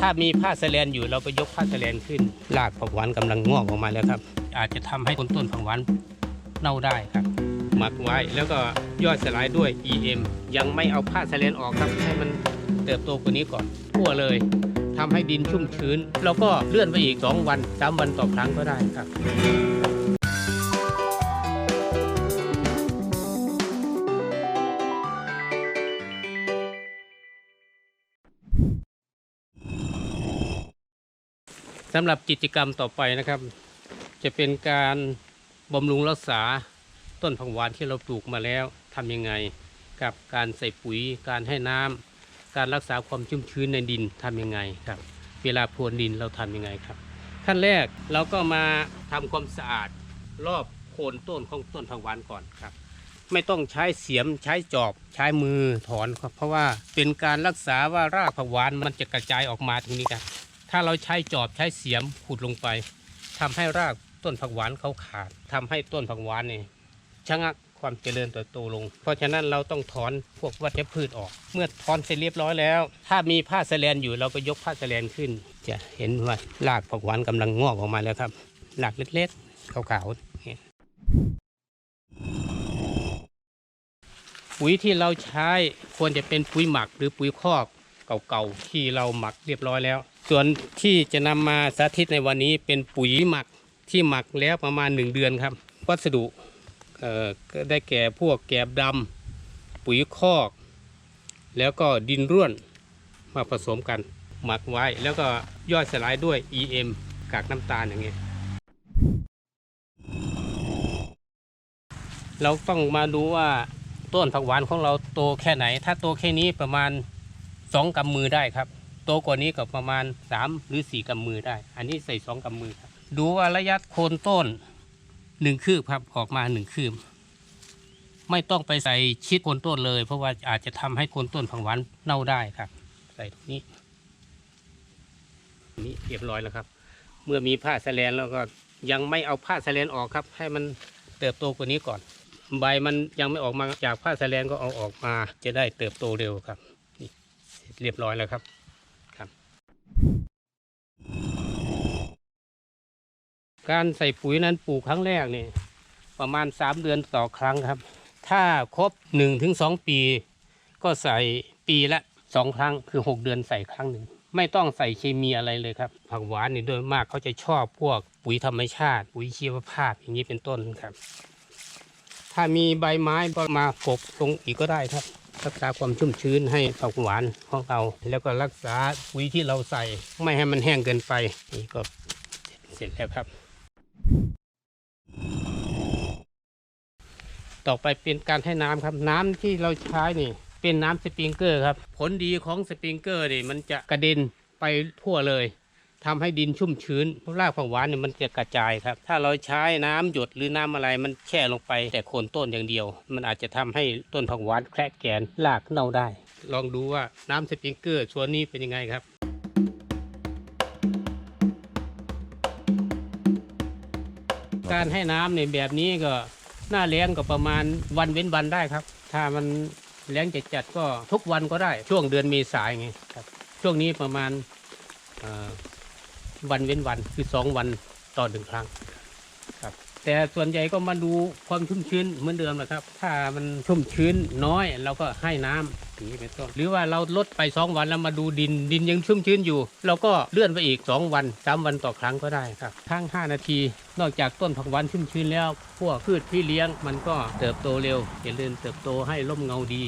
ถ้ามีผ้าสแลนอยู่เราก็ยกผ้าสแลนขึ้นรากผักหวานกำลังงอกออกมาแล้วครับ อาจจะทำให้ต้นต้นผักหวานเน่าได้ครับหมักไว้แล้วก็ย่อยสลายด้วย EM ยังไม่เอาผ้าสแลนออกครับให้มันเติบโตกว่านี้ก่อนทั่วเลยทำให้ดินชุ่มชื้น แล้วก็เลื่อนไปอีก 2 วัน3วันต่อครั้งก็ได้ครับ สำหรับกิจกรรมต่อไปนะครับ จะเป็นการบำรุงรักษาต้นผักหวานที่เราปลูกมาแล้วทำยังไง กับการใส่ปุ๋ย การให้น้ำการรักษาความชุ่มชื้นในดินทำยังไงครับ เวลาพรวนดินเราทำยังไงครับ ขั้นแรกเราก็มาทำความสะอาดรอบโคนต้นของต้นผักหวานก่อนครับ ไม่ต้องใช้เสียมใช้จอบใช้มือถอนครับเพราะว่าเป็นการรักษาว่ารากผักหวานมันจะกระจายออกมาตรงนี้ครับ ถ้าเราใช้จอบใช้เสียมขุดลงไปทำให้รากต้นผักหวานเขาขาดทำให้ต้นผักหวานนี่ชะงักความเจริญเติบโตลง เพราะฉะนั้นเราต้องถอนพวกวัชพืชออก เมื่อถอนเสร็จเรียบร้อยแล้ว ถ้ามีผ้าสลนอยู่เราก็ยกผ้าสลนขึ้น จะเห็นว่ารากผักหวานกำลังงอกออกมาแล้วครับรากเล็กๆขาวๆปุ๋ยที่เราใช้ควรจะเป็นปุ๋ยหมักหรือปุ๋ยคอก เก่าๆที่เราหมักเรียบร้อยแล้ว ส่วนที่จะนำมาสาธิตในวันนี้เป็นปุ๋ยหมักที่หมักแล้วประมาณ 1 เดือนครับ วัสดุก็ได้แก่พวกแกบดำปุ๋ยคอก แล้วก็ดินร่วนมาผสมกันหมักไว้แล้วก็ย่อยสลายด้วย EM กากน้ำตาลอย่างเงี้ยเราต้องมาดูว่าต้นผักหวานของเราโตแค่ไหน ถ้าโตแค่นี้ประมาณ สองกำมือได้ครับโตกว่านี้ก็ประมาณสามหรือสี่กำมือได้ อันนี้ใส่สองกำมือครับ ดูว่าระยะโคนต้นหนึ่งคืบครับออกมาหนึ่งคืบไม่ต้องไปใส่ชิดโคนต้นเลย เพราะว่าอาจจะทำให้โคนต้นผักหวานเน่าได้ครับ ใส่ตรงนี้นี่เรียบร้อยแล้วครับ เมื่อมีผ้าแสแลนแล้วก็ยังไม่เอาผ้าแสแลนออกครับ ให้มันเติบโตกว่านี้ก่อน ใบมันยังไม่ออกมาจากผ้าแสแลนก็เอาออกมาจะได้เติบโตเร็วครับ เรียบร้อยแล้วครับครับ การใส่ปุ๋ยนั้นปลูกครั้งแรกนี่ประมาณ 3 เดือนต่อครั้งครับ ถ้าครบ1ถึง2ปี ก็ใส่ปีละ 2 ครั้งคือ 6 เดือนใส่ครั้งหนึ่งไม่ต้องใส่เคมีอะไรเลยครับ ผักหวานนี่โดยมากเขาจะชอบพวกปุ๋ยธรรมชาติ ปุ๋ยชีวภาพอย่างนี้เป็นต้นครับ ถ้ามีใบไม้ก็มากบตรงอีกก็ได้ครับ รักษาความชุ่มชื้นให้ผักหวานของเรา แล้วก็รักษาปุ๋ยที่เราใส่ ไม่ให้มันแห้งเกินไป นี่ก็เสร็จแล้วครับ ต่อไปเป็นการให้น้ำครับ น้ำที่เราใช้นี่ เป็นน้ำสปริงเกอร์ครับ ผลดีของสปริงเกอร์นี่มันจะกระเด็นไปทั่วเลย ทำให้ดินชุ่มชื้นรากผักหวานเนี่ยมันจะกระจายครับ ถ้าเราใช้น้ำหยดหรือน้ำอะไรมันแช่ลงไปแต่โคนต้นอย่างเดียว มันอาจจะทำให้ต้นผักหวานแคระแกนรากเน่าได้ ลองดูว่าน้ำสปริงเกอร์ส่วนนี้เป็นยังไงครับการให้น้ำในแบบนี้ก็หน้าแล้งก็ประมาณวันเว้นวันได้ครับ ถ้ามันแล้งจัดๆก็ทุกวันก็ได้ช่วงเดือนเมษายนไงครับ ช่วงนี้ประมาณ วันเว้นวันคือสองวันต่อหนึ่งครั้งครับ แต่ส่วนใหญ่ก็มาดูความชุ่มชื้นเหมือนเดิมนะครับ ถ้ามันชุ่มชื้นน้อยเราก็ให้น้ำอย่างนี้เป็นต้นหรือว่าเราลดไปสองวันแล้วมาดูดินดินยังชุ่มชื้นอยู่ เราก็เลื่อนไปอีกสองวันสามวันต่อครั้งก็ได้ครับทั้งห้านาที นอกจากต้นผักหวานชุ่มชื้นแล้วพวกพืชพี่เลี้ยงมันก็เติบโตเร็วเจริญเติบโตให้ร่มเงาดี